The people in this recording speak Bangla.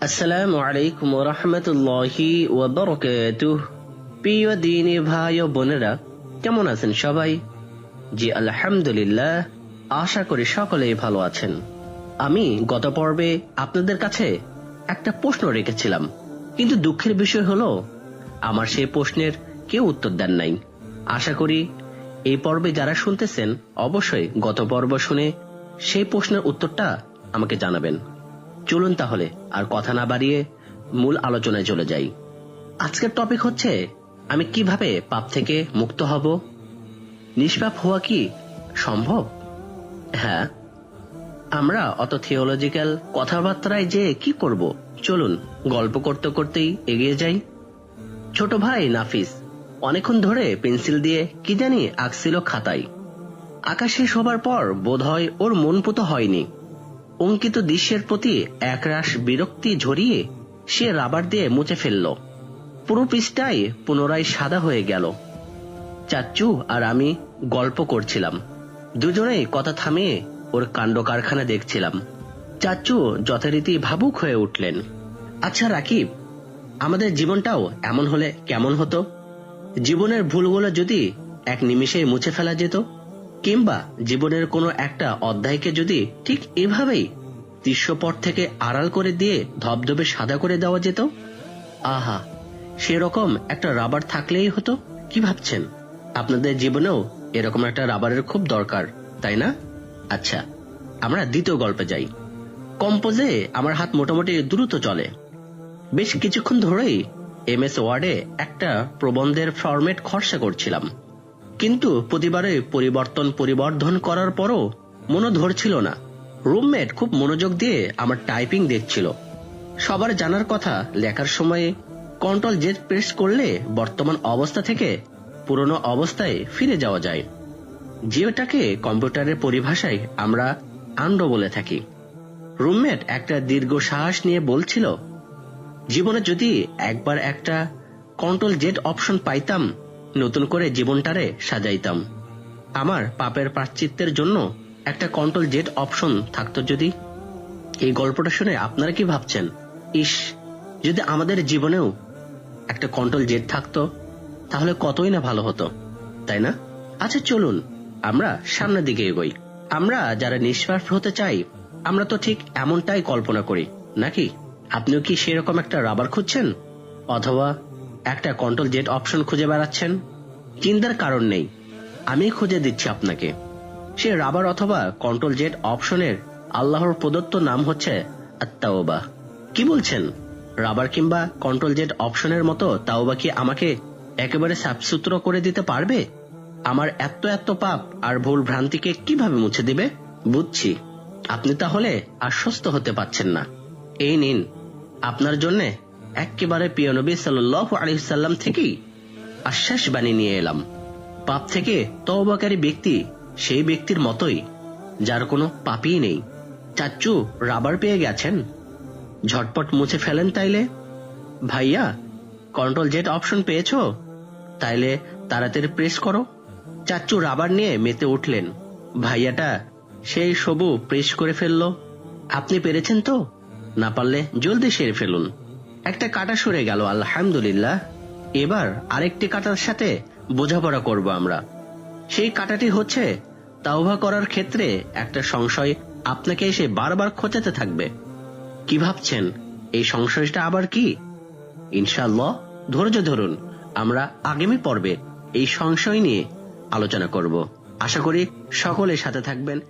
আসসালামু আলাইকুম রহমতুল্লাহি ওবরকাতুহ প্রিয় দিনী ভাই ও বোনেরা, কেমন আছেন সবাই? জি, আলহামদুলিল্লাহ, আশা করি সকলেই ভালো আছেন। আমি গত পর্বে আপনাদের কাছে একটা প্রশ্ন রেখেছিলাম, কিন্তু দুঃখের বিষয় হলো, আমার সেই প্রশ্নের কেউ উত্তর দেন নাই। আশা করি এই পর্বে যারা শুনতেছেন, অবশ্যই গত পর্ব শুনে সেই প্রশ্নের উত্তরটা আমাকে জানাবেন। চলুন তাহলে, আর কথা না বাড়িয়ে মূল আলোচনায় চলে যাই। আজকের টপিক হচ্ছে, আমি কীভাবে পাপ থেকে মুক্ত হব? নিষ্পাপ হওয়া কি সম্ভব? হ্যাঁ আমরা অত থিওলজিক্যাল কথাবার্তায় যে কি করব? চলুন, গল্প করতে করতেই এগিয়ে যাই। ছোট ভাই নাফিস, অনেকক্ষণ ধরে পেন্সিল দিয়ে কি জানি আঁকছিল খাতায়। আঁকা শেষ হবার পর বোধহয় ওর মন পুতো হয়নি। অঙ্কিত দৃশ্যের প্রতি একরাশ বিরক্তি ঝরিয়ে সে রাবার দিয়ে মুছে ফেলল। পুরো পৃষ্ঠায় পুনরায় সাদা হয়ে গেল। চাচ্চু আর আমি গল্প করছিলাম। দুজনেই কথা থামিয়ে ওর কাণ্ড কারখানা দেখছিলাম। চাচ্চু যথারীতি ভাবুক হয়ে উঠলেন। আচ্ছা রাকিব, আমাদের জীবনটাও এমন হলে কেমন হতো? জীবনের ভুলগুলো যদি এক নিমিষেই মুছে ফেলা যেত? কিংবা জীবনের কোনো একটা অধ্যায়কে যদি ঠিক এভাবেই দৃশ্যপট থেকে আড়াল করে দিয়ে ধবধবে সাদা করে দেওয়া যেত? আহা, সেরকম একটা রাবার থাকলেই হতো? কি ভাবছেন? আপনাদের জীবনেও এরকম একটা রাবারের খুব দরকার, তাই না? আচ্ছা আমরা দ্বিতীয় গল্পে যাই। কম্পোজে আমার হাত মোটামুটি দ্রুত চলে। বেশ কিছুক্ষণ ধরেই এম এস ওয়ার্ডে একটা প্রবন্ধের ফরম্যাট খরচা করছিলাম। কিন্তু প্রতিবারে পরিবর্তন পরিবর্ধন করার পরও মনে ধরছিল না। রুমমেট খুব মনোযোগ দিয়ে আমার টাইপিং দেখছিল। সবার জানার কথা লেখার সময়ে কন্ট্রোল জেড প্রেস করলে বর্তমান অবস্থা থেকে পুরনো অবস্থায় ফিরে যাওয়া যায়। যেটাকে কম্পিউটারের পরিভাষায় আমরা আন্ড বলে থাকি। রুমমেট একটা দীর্ঘ শ্বাস নিয়ে বলছিল, জীবনে যদি একবার একটা কন্ট্রোল জেড অপশন পাইতাম নতুন করে জীবনটারে সাজাইতাম। আমার পাপের প্রাশ্চিত্যের জন্য একটা কন্ট্রোল জেড অপশন থাকতো যদি। এই গল্পটা শুনে আপনারা কি ভাবছেন? ইস, যদি আমাদের জীবনেও একটা কন্ট্রোল জেড থাকতো, তাহলে কতই না ভালো হতো, তাই না? আচ্ছা চলুন, আমরা সামনের দিকে এগোই। আমরা যারা নিঃশ্বাস হতে চাই, আমরা তো ঠিক এমনটাই কল্পনা করি, নাকি? আপনিও কি সেরকম একটা রাবার খুঁজছেন? অথবা একটা কন্ট্রোল জেট অপশন খুঁজে বেড়াচ্ছেন। চিন্তার কারণ নেই। আমি খুঁজে দিচ্ছি আপনাকে। সে রাবার অথবা কন্ট্রোল জেট অপশনের আল্লাহর প্রদত্ত নাম হচ্ছে আত্মাওবা কি বলছেন? রাবার কিংবা কন্ট্রোল জেট অপশনের মতো তাওবা কি আমাকে একেবারে সাফসুত্র করে দিতে পারবে? আমার এত এত পাপ আর ভুল ভ্রান্তিকে কীভাবে মুছে দিবে? বুঝছি। আপনি তাহলে আশ্বস্ত হতে পাচ্ছেন না। এই নিন। আপনার জন্য একেবারে প্রিয় নবী সাল্লাহ আলহিসাল্লাম থেকেই আশ্বাস বাণী নিয়ে এলাম। পাপ থেকে তওবাকারী ব্যক্তি সেই ব্যক্তির মতোই, যার কোনো পাপই নেই। চাচ্চু রাবার পেয়ে গেছেন। ঝটপট মুছে ফেলেন তাইলে? ভাইয়া কন্ট্রোল জেট অপশন পেয়েছ? তাইলে তাড়াতাড়ি প্রেস করো। চাচ্চু রাবার নিয়ে মেতে উঠলেন। ভাইয়াটা সেই সবু প্রেস করে ফেলল। আপনি পেরেছেন তো? না পারলে জলদি সেরে ফেলুন। একটা কাটা সরে গেল, আলহামদুলিল্লাহ। এবার আরেকটি কাটার সাথে বোঝাপড়া করব আমরা। সেই কাটাটি হচ্ছে তাওভা করার ক্ষেত্রে একটা সংশয় আপনাকে এসে বারবার খোঁচাতে থাকবে। কি ভাবছেন? এই সংশয়টা আবার কি? ইনশাল্লাহ ধৈর্য ধরুন, আমরা আগামী পর্বে এই সংশয় নিয়ে আলোচনা করব। আশা করি সকলের সাথে থাকবেন।